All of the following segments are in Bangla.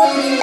Hello.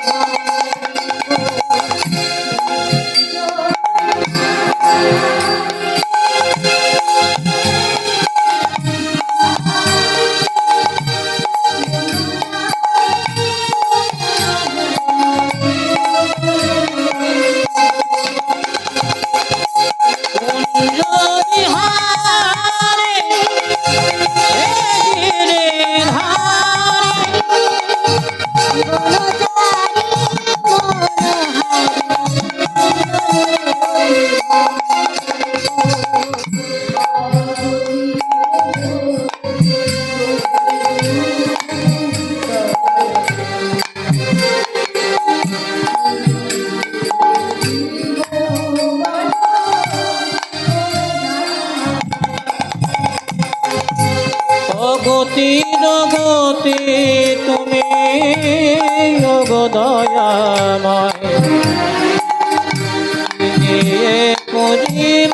পুজির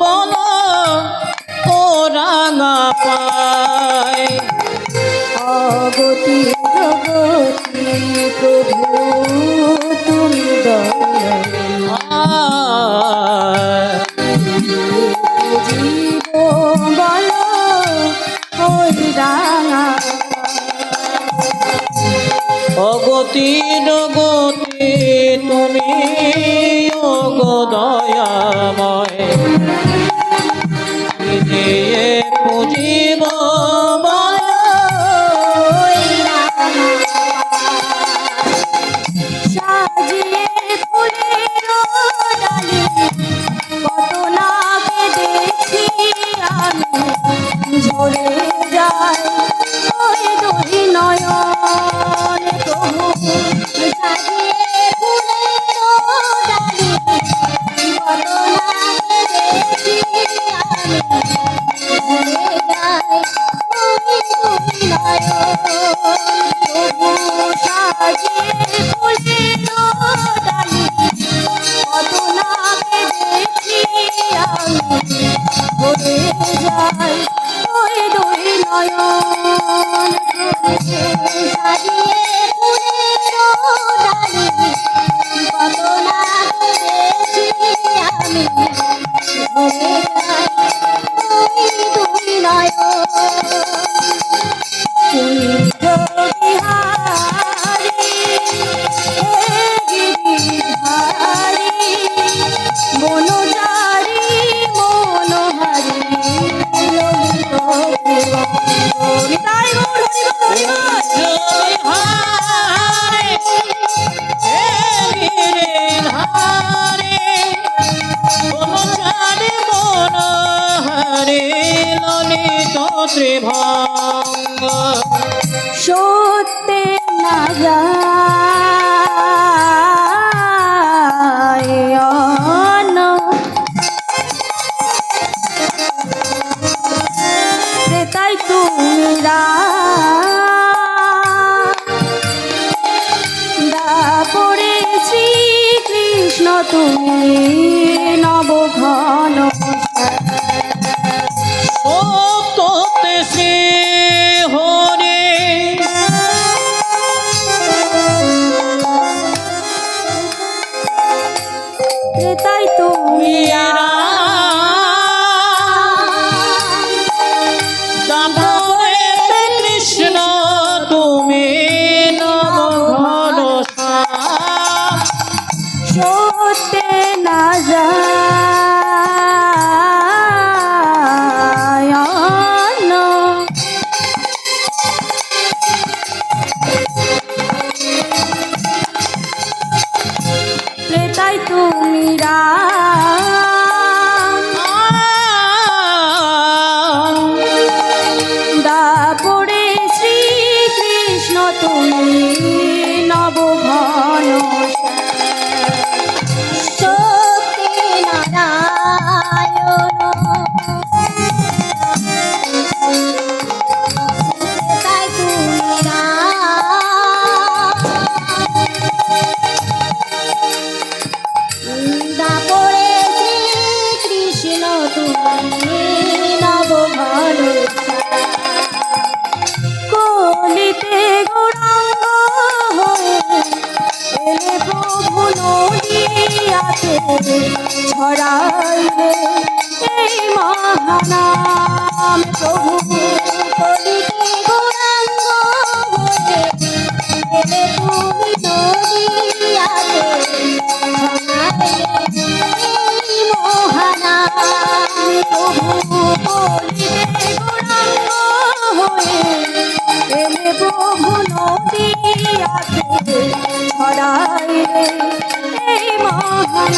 বল ওরা না পায়। অগতি জগতি প্রভু তুমি জীব বল ওই রাঙা অগতি জগত তুমি রাতে ছড়াইবে এই মহানাম প্রভু ভুবন